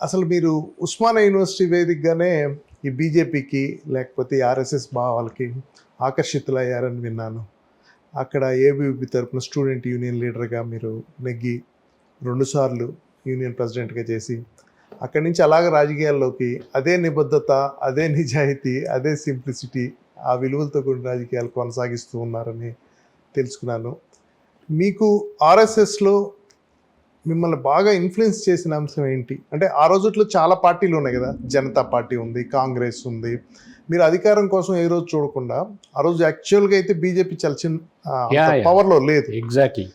అసలు మీరు ఉస్మానియా యూనివర్సిటీ వేదికగానే ఈ బీజేపీకి లేకపోతే ఆర్ఎస్ఎస్ భావాలకి ఆకర్షితులయ్యారని విన్నాను. అక్కడ ఏబీవీపీ తరపున స్టూడెంట్ యూనియన్ లీడర్గా మీరు నెగ్గి రెండుసార్లు యూనియన్ ప్రెసిడెంట్గా చేసి అక్కడి నుంచి అలాగ రాజకీయాల్లోకి అదే నిబద్ధత అదే నిజాయితీ అదే సింప్లిసిటీ ఆ విలువలతో కూడిన రాజకీయాలు కొనసాగిస్తూ ఉన్నారని తెలుసుకున్నాను. మీకు ఆర్ఎస్ఎస్లో మిమ్మల్ని బాగా ఇన్ఫ్లుయెన్స్ చేసిన అంశం ఏంటి? అంటే ఆ రోజుల్లో చాలా పార్టీలు ఉన్నాయి కదా. జనతా పార్టీ ఉంది కాంగ్రెస్ ఉంది. మీరు అధికారం కోసం ఏ రోజు చూడకుండా ఆ రోజు యాక్చువల్గా అయితే బీజేపీ చాలా చిన్న. పవర్లో లేదు. ఎగ్జాక్ట్లీ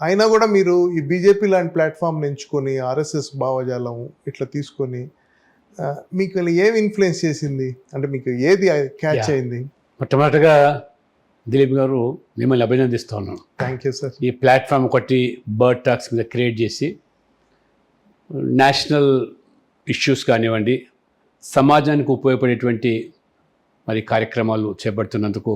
అయినా కూడా మీరు ఈ బీజేపీ లాంటి ప్లాట్ఫామ్ ఎంచుకొని ఆర్ఎస్ఎస్ భావజాలం ఇట్లా తీసుకొని మీకు ఏం ఇన్ఫ్లుయెన్స్ చేసింది? అంటే మీకు ఏది క్యాచ్. అయింది? మొట్టమొదటిగా దిలీప్ గారు మిమ్మల్ని అభినందిస్తా ఉన్నాను. థ్యాంక్ యూ సార్ ఈ ప్లాట్ఫామ్ ఒకటి బర్డ్ టాక్స్ మీద క్రియేట్ చేసి నేషనల్ ఇష్యూస్ కానివ్వండి సమాజానికి ఉపయోగపడేటువంటి మరి కార్యక్రమాలు చేపడుతున్నందుకు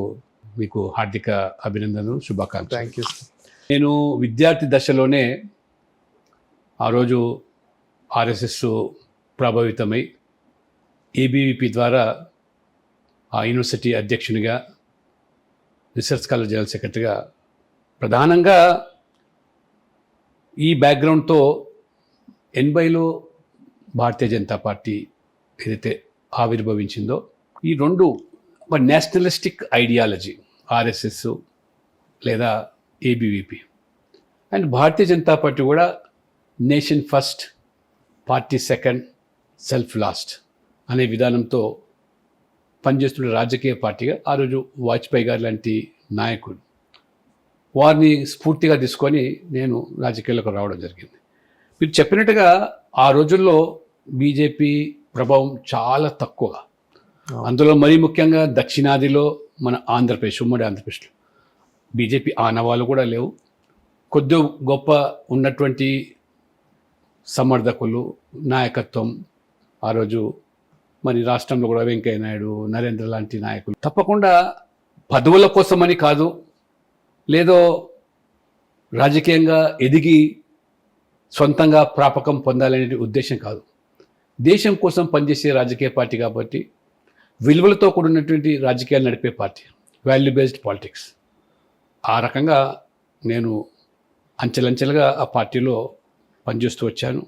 మీకు హార్దిక అభినందనలు శుభాకాంక్షలు. థ్యాంక్ యూ సార్ నేను విద్యార్థి దశలోనే ఆ రోజు ఆర్ఎస్ఎస్ ప్రభావితమై ఏబీవీపీ ద్వారా ఆ యూనివర్సిటీ అధ్యక్షునిగా రీసెర్చ్ కాలేజ్ జనరల్ సెక్రటరీగా ప్రధానంగా ఈ బ్యాక్గ్రౌండ్తో ఎనభైలో భారతీయ జనతా పార్టీ ఏదైతే ఆవిర్భవించిందో ఈ రెండు ఒక నేషనలిస్టిక్ ఐడియాలజీ ఆర్ఎస్ఎస్ లేదా ABVP. And Bharatiya Janata Party కూడా nation first party second self last అనే విధానంతో పనిచేస్తున్న రాజకీయ పార్టీగా ఆ రోజు వాజ్పేయి గారు లాంటి నాయకుడు. వారిని స్ఫూర్తిగా తీసుకొని నేను రాజకీయాలకు రావడం జరిగింది. మీరు చెప్పినట్టుగా ఆ రోజుల్లో బీజేపీ ప్రభావం చాలా తక్కువ. అందులో మరీ ముఖ్యంగా దక్షిణాదిలో మన ఆంధ్రప్రదేశ్ ఉమ్మడి ఆంధ్రప్రదేశ్లో బీజేపీ ఆనవాళ్ళు కూడా లేవు. కొద్ది గొప్ప ఉన్నటువంటి సమర్థకులు నాయకత్వం ఆ రోజు మరి రాష్ట్రంలో కూడా వెంకయ్య నాయుడు నరేంద్ర లాంటి నాయకులు. తప్పకుండా పదవుల కోసమని కాదు లేదో రాజకీయంగా ఎదిగి సొంతంగా ప్రాపకం పొందాలనే ఉద్దేశం కాదు. దేశం కోసం పనిచేసే రాజకీయ పార్టీ కాబట్టి విలువలతో కూడినటువంటి రాజకీయాలు నడిపే పార్టీ వాల్యూ బేస్డ్ పాలిటిక్స్ ఆ రకంగా నేను అంచెలంచెలుగా ఆ పార్టీలో పనిచేస్తూ వచ్చాను.